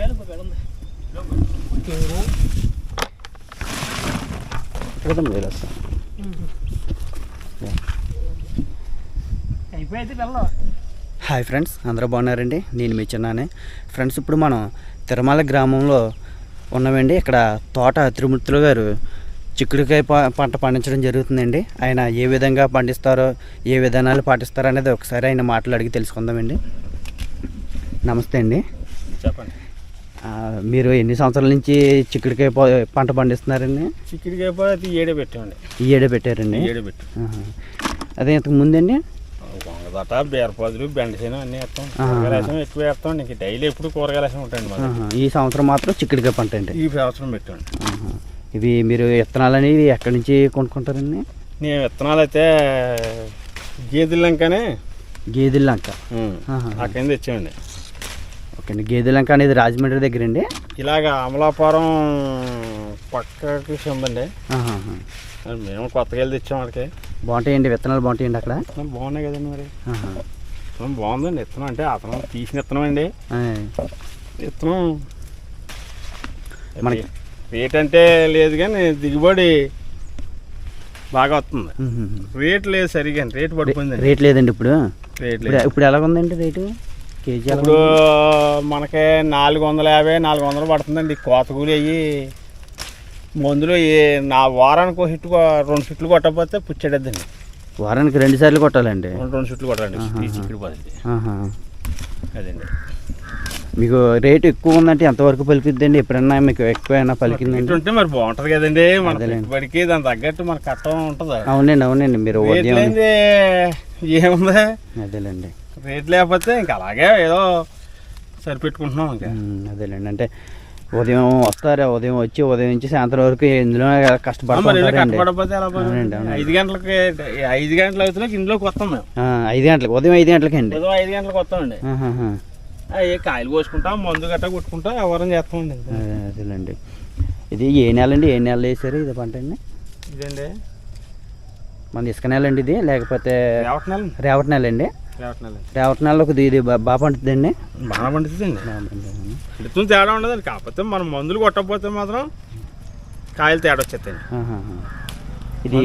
వేలు ఇంకో వేలు హాయ్ ఫ్రెండ్స్ అందరూ బాగున్నారండి? నేను మీ చిన్నానే. ఫ్రెండ్స్ ఇప్పుడు మనం తిరుమల గ్రామంలో ఉన్నామండి. ఇక్కడ తోట తిరుమూర్తులు గారు చిక్కుడుకాయ ప- పంట పండించడం జరుగుతుందండి. ఆయన ఏ విధంగా పండిస్తారో ఏ విధానాలు పాటిస్తారో అనేది ఒకసారి ఆయన మాటలు అడిగి తెలుసుకుందామండి. నమస్తే అండి. చెప్పండి. మీరు ఎన్ని సంవత్సరాల నుంచి చిక్కుడుకాయ ప- పంట పండిస్తున్నారండి? చికెన్కాయ పోతే ఏడే పెట్టామండి. ఈ ఏడే పెట్టారండి? ఏడే పెట్టాం. అదే ఇంతకు ముందండి? వంగదట బీరపాదులు బెండసేను అన్నీ వేస్తాం. కూరగాయల రసం ఎక్కువ వేస్తాం. ఇంక డైలీ ఎప్పుడు కూరగాయల రసం ఆహా. ఈ సంవత్సరం మాత్రం చిక్కుడుకాయ పంట అండి. ఈ సంవత్సరం పెట్టండి. ఇవి మీరు విత్తనాలు అనేవి ఎక్కడి నుంచి కొనుక్కుంటారండి? నేను విత్తనాలు అయితే గేదెలంకనే గేదెల లంక. ఆహా. ఆ కింద తెచ్చామండి. ఓకే అండి. గేదెల లంక అనేది రాజమండ్రి దగ్గర అండి ఇలాగ అమలాపురం పక్కకి ఉందండి మేము కొత్తగా వెళ్ళి తెచ్చాం వాళ్ళకి బాగుంటాయండి విత్తనాలు బాగుంటాయండి అక్కడ? బాగున్నాయి కదండి మరి. బాగుందండి విత్తనం అంటే అతను తీసిన విత్తనం అండి. విత్తనం మనకి- రేట్ అంటే లేదు కానీ దిగుబడి బాగా వస్తుంది. రేట్ లేదు సరిగా రేట్ పడిపోయిందండి. రేట్ లేదండి ఇప్పుడు? రేట్ ఇప్పుడు లేదు. ఇప్పుడు ఎలా ఉందండి రేటు? ఇప్పుడు? మనకి నాలుగు వందల యాభై నాలుగు వందలు పడుతుందండి. కోత కూలి అయ్యి మందులు నా వారానికి ఒక హిట్ రెండు షిట్లు కొట్టకపోతే పుచ్చేడద్దండి. వారానికి రెండు సార్లు కొట్టాలండి? రెండు రెండు షిట్లు కొట్టాలండి. చిక్కుడు పదండి. అదండి. మీకు రేటు ఎక్కువ ఉందంటే ఎంతవరకు పలికిద్దండి? ఎప్పుడన్నా మీకు ఎక్కువైనా పలికిందండి? ఇటు ఉంటే మరి బాగుంటది కదండి. మన. పెట్టుబడికి దాని తగ్గట్టు మన కట్టం ఉంటుంది? అవునండి అవునండి. మీరు ఏముంది? అదేలేండి. రేట్ లేకపోతే ఇంకా అలాగే ఏదో సరిపెట్టుకుంటున్నాం ఇంకా. అదేలేండి. అంటే ఉదయం వస్తారా ఉదయం వచ్చి ఉదయం నుంచి సాయంత్రం వరకు ఇందులో అవునండి. ఐదు గంటలకి ఐదు గంటల అవుతున్నాక ఇంట్లోకి వస్తాం మేము. ఐదు గంటలకు ఉదయం ఐదు గంటలకి అండి ఉదయం ఐదు గంటలకు వస్తామండి. ఏ కాయలు కోసుకుంటాం మందు గట్ట కొట్టుకుంటాం ఎవరం చేస్తామండి అదేలేండి. ఇది ఏ నెల అండి ఏ నెలలో వేసారు ఇది పంట అండి? ఇదండి? మన ఇసుక నెల అండి ఇది లేకపోతే రేవట నెల రేవటి నెల అండి రేవట ఇది బాగా పండుతుందండి. బాగా పండుతుందండి. తేడా ఉండదండి. కాకపోతే మనం మందులు కొట్టకపోతే మాత్రం కాయలు తేడా వచ్చేస్తాయండి. ఆహాహా. ఇది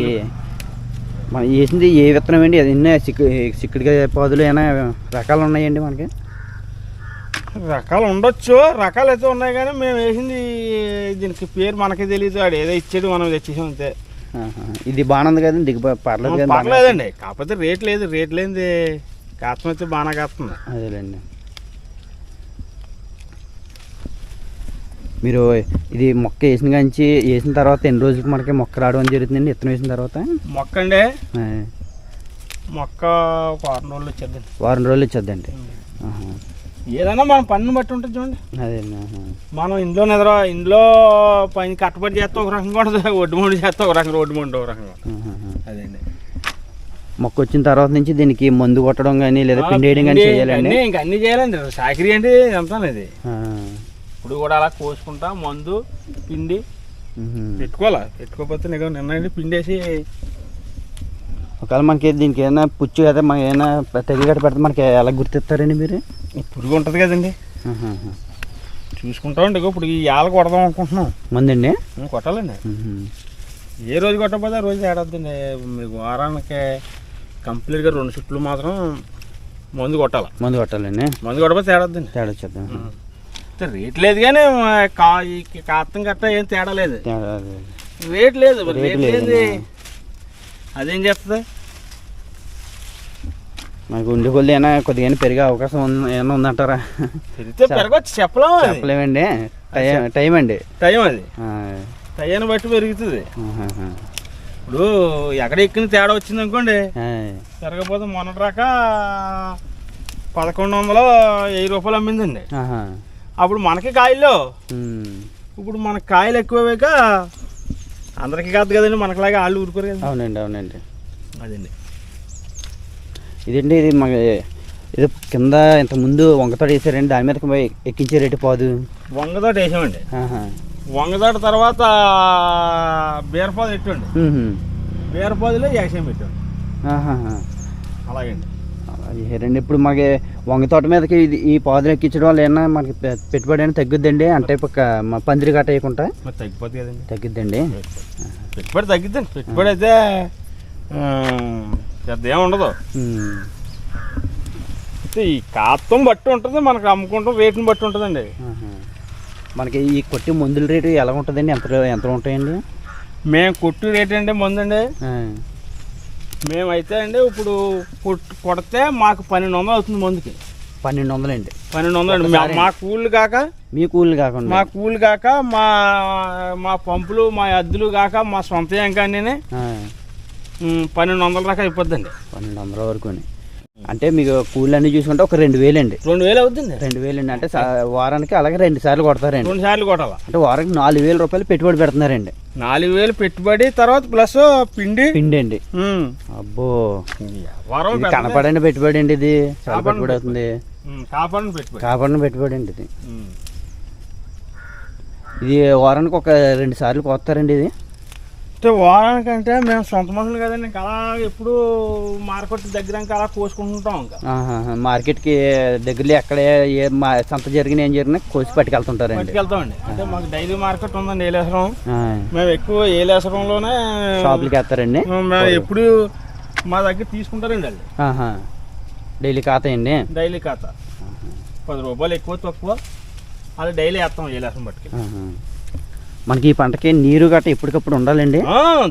మనం వేసింది ఏ విత్తనం అండి? అది ఎన్ని చిక్కు చిక్కుడుగా పాదులు ఏమైనా రకాలు ఉన్నాయండి మనకి? రకాలు ఉండొచ్చు. రకాలు అయితే ఉన్నాయి కానీ మేము వేసింది దీనికి పేరు మనకి తెలియదు వాడు ఏదో ఇచ్చాడు మనం తెచ్చేసాం అంతే. ఇది బాగానే ఉంది కదండి. దిగు పర్లేదు పర్లేదండి. కాకపోతే రేట్ లేదు. రేట్ లేనిది కాస్తం అయితే బాగా కాస్తుంది అదేలేండి. మీరు ఇది మొక్క వేసిన కాంచి వేసిన తర్వాత ఎన్ని రోజులకి మనకి మొక్క రావడం జరుగుతుందండి? విత్తనం వేసిన తర్వాత? మొక్క అండి. మొక్క వారం రోజులు వచ్చేద్దండి. వారం రోజులు ఇచ్చేద్దండి ఆహా. ఏదైనా మన పన్ను బట్టి ఉంటుంది చూడండి. ఆహా. మనం ఇంట్లో నిద్ర ఇంట్లో పైన కట్టుబడి చేస్తే ఒక రకంగా ఉంటుంది ఒడ్డు ముండి చేస్తే ఒక రకంగా రోడ్డు ముండి ఒక రకంగా. మొక్క వచ్చిన తర్వాత నుంచి దీనికి మందు కొట్టడం కానీ లేదా పిండి వేయడం కానీ చేయాలండి? ఇంకా అన్నీ చేయాలండి. సాకిరి అంటే ఇది ఆ. ఇప్పుడు కూడా అలా కోసుకుంటా మందు పిండి. పెట్టుకోవాలా? పెట్టుకోకపోతే నీకు నిన్న పిండేసి ఒకవేళ మనకి దీనికి ఏమైనా పుచ్చు కదా మనకి ఏమైనా తెగి గట్ట పెడితే మనకి ఎలా గుర్తిస్తారండి మీరు? పురుగు ఉంటుంది కదండి. చూసుకుంటామండి ఇప్పుడు ఈ ఏళ్ళ కొడదాం అనుకుంటున్నాం. మందండి? కొట్టాలండి. ఏ రోజు కొట్టకపోతే ఆ రోజు తేడొద్దండి మీకు వారానికి కంప్లీట్గా రెండు చుట్లు మాత్రం మందు కొట్టాలి. మందు కొట్టాలండి. మందు కొట్టకపోతే తేడొద్దండి. తేడా వచ్చేద్దాం. రేట్ లేదు కానీ కా గట్ట ఏం తేడా లేదు. రేట్ లేదు మరి రేట్ లేదు. అదేం చేస్తుంది? మనకు ఉండే కొద్ది ఏమైనా కొద్దిగా పెరిగే అవకాశం ఉంది ఏమైనా ఉందంటారా? పెరిగితే పెరగచ్చు చెప్పలేము చెప్పలేమండి. టైం టైం అండి టైం అది. టైంని బట్టి పెరుగుతుంది. ఇప్పుడు ఎక్కడ ఎక్కిన తేడా వచ్చింది అనుకోండి. ఆ, పెరగకపోతే మొన్నటి రాక పదకొండు వందలు వెయ్యి రూపాయలు అమ్మిందండి. అప్పుడు మనకి కాయలు. ఇప్పుడు మనకి కాయలు ఎక్కువగా అందరికీ కాదు కదండి మనకులాగా వాళ్ళు ఊరుకోరు కదా అవునండి అవునండి. అదండి. ఇదండి ఇది మన ఇది కింద ఇంత ముందు వంగతోడు వేసారండి దాని మీద ఎక్కించే రేటు పోదు. వంగదాట వేసామండి. ఆహా. వంగదాట తర్వాత బీరపాదు పెట్టండి. బీరపాదులో యాక్షన్ పెట్టండి. అలాగండి అలా చేశారండి ఇప్పుడు మాకు వంగ తోట మీదకి ఇది ఈ పాదులు ఎక్కించడం వల్ల ఏమన్నా మనకి పెట్టుబడి అనేది తగ్గుద్దండి అంటే ఒక మ- పందిరి గట్ట వేయకుండా తగ్గిపోతుంది కదండి తగ్గుద్దండి పెట్టుబడి తగ్గిద్దండి పెట్టుబడి అయితే పెద్ద ఏం ఉండదు ఉమ్. అయితే ఈ కాత్తం బట్టి ఉంటుంది మనకు అమ్ముకుంటాం రేటుని బట్టి ఉంటుందండి. మనకి ఈ కొట్టి మందుల రేటు ఎలా ఉంటుందండి? ఎంత ఎంత ఉంటాయండి? మేము కొట్టు రేట్ అంటే ముందండి. మేమైతే అండి ఇప్పుడు కొట్టు కొడితే మాకు పన్నెండు వందలు అవుతుంది మందుకి. పన్నెండు వందలండి. పన్నెండు వందలు అండి. మా- కూళ్ళు కాక మీ కూలి కాకుండా. మా కూలి కాక మా మా పంపులు మా అద్దులు కాక మా సొంత కానీ ఆ. పన్నెండు వందల దాకా అయిపోద్దండి. పన్నెండు వందల వరకు అంటే మీకు కూలి అన్ని చూసుకుంటే ఒక రెండు వేలండి. రెండు వేలు అవుతుంది రెండు వేలండి. అంటే సా- వారానికి అలాగే రెండు సార్లు కొడతారండి. రెండు సార్లు కొట్టాల? అంటే వారానికి నాలుగు వేల రూపాయలు పెట్టుబడి పెడుతున్నారండి. నాలుగు వేలు పెట్టుబడి తర్వాత ప్లస్ పిండి? పిండి అండి. అబ్బో. వరం ఇది కనపడండి పెట్టుబడి అండి ఇది. చాలా పెట్టుబడి అవుతుంది. కాపాడిన పెట్టుబడి. అండి ఇది. ఇది వారానికి ఒక రెండు సార్లు కొత్తారండి ఇది. అంటే వారానికంటే మేము సొంత మనుషులు కదండి ఇంకా అలా ఎప్పుడు మార్కెట్ దగ్గర ఇంకా అలా కోసుకుంటుంటాం ఇంకా. మార్కెట్కి దగ్గరలో ఎక్కడ ఏ మా సంత జరిగిన ఏం జరిగినా కోసి పట్టుకెళ్తుంటారండి. పట్టుకెళ్తామండి. అంటే మాకు డైలీ మార్కెట్ ఉందండి ఆ. మేము ఎక్కువ ఏలేసరంలోనే షాపులకి వేస్తారండి మేము ఎప్పుడు మా దగ్గర తీసుకుంటారండి వాళ్ళు. ఆహా. డైలీ ఖాతా అండి? డైలీ ఖాతా. పది రూపాయలు ఎక్కువ తక్కువ. అది డైలీ వేస్తాం ఏలేసరం పట్టుకు ఆహా. మనకి ఈ పంటకి నీరు గట్ట ఎప్పటికప్పుడు ఉండాలండి?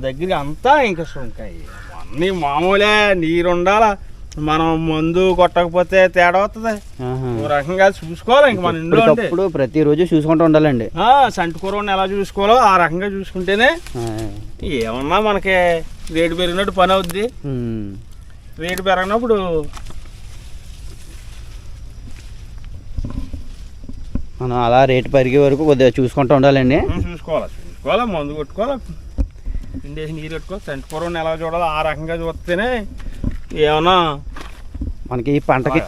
దగ్గర అంతా ఇంకా సుంకాయి. అన్నీ మామూలే నీరు ఉండాలా మనం మందు కొట్టకపోతే తేడా వస్తుంది రకంగా చూసుకోవాలి ఇంక మన ఇంట్లో ప్రతిరోజు చూసుకుంటూ ఉండాలండి. ఆ, సంటి కూరని ఎలా చూసుకోవాలో ఆ రకంగా చూసుకుంటేనే. ఏమన్నా మనకి రేటు పెరిగినట్టు పని అవుద్ది. రేటు పెరగనప్పుడు మనం అలా రేటు పెరిగే వరకు కొద్దిగా చూసుకుంటూ ఉండాలండి. చూసుకోవాలి. చూసుకోవాలి మందు కొట్టుకోవాలి. పిండేసి నీరు పెట్టుకోవాలి. సంటి కూరని ఎలా చూడాలో ఆ రకంగా చూస్తేనే ఏమన్నా మనకి ఈ పంటకి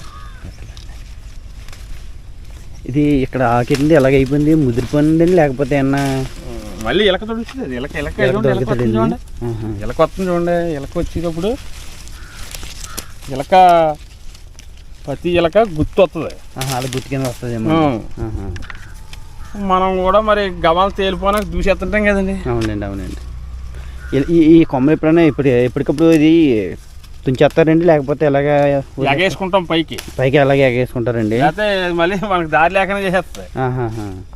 ఇది ఇక్కడ ఆకింది ఎలాగ అయిపోయింది ముదిరిపోయిందండి లేకపోతే ఏమన్నా మళ్ళీ ఇలక తొడుస్తుంది ఇలక ఇలక ఇలక? చూడండి. ఇలక వస్తుంది చూడండి. ఇలక వచ్చేటప్పుడు ఇలక ప్రతి ఇలక గుర్తు వస్తుంది అలా గుర్తు కింద. ఆహా. మనం కూడా మరి గవాలు తేలిపోయినాక దూసేస్తుంటాం కదండి. అవునండి అవునండి. ఈ- కొమ్మ ఎప్పుడైనా ఇప్పుడు ఎప్పటికప్పుడు ఇది తుంచేస్తారండి? లేకపోతే ఎలాగ ఎగేసుకుంటాం పైకి. పైకి ఎలాగ ఎగేసుకుంటారండి? లేకపోతే మళ్ళీ మనకు దారి లేకుండా చేసేస్తుంది.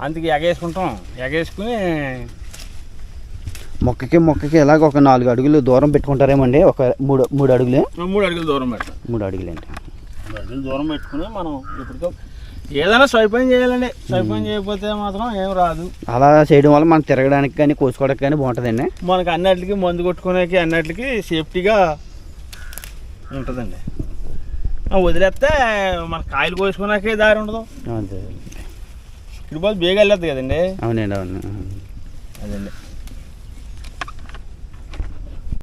అందుకే ఎగేసుకుంటాం. ఎగేసుకుని మొక్కకి మొక్కకి ఎలాగ ఒక నాలుగు అడుగులు దూరం పెట్టుకుంటారేమండి? ఒక మూడు మూడు అడుగులు? మూడు అడుగులు దూరం పెడతాం. మూడు అడుగులండి. దూరం పెట్టుకుని మనం ఎప్పటికో ఏదైనా స్వైపం చేయాలండి. స్వైపం చేయకపోతే మాత్రం ఏం రాదు. అలా చేయడం వల్ల మనం తిరగడానికి కానీ కోసుకోవడానికి కానీ బాగుంటుందండి. మనకు అన్నిటికి మందు కొట్టుకునేకి అన్నిటికి సేఫ్టీగా ఉంటుందండి. వదిలేస్తే మన కాయలు కోసుకున్నాకే దారి ఉండదు. అదే ఇప్పుడు బేగా వెళ్ళదు కదండి. అవునండి అవును. అదండి.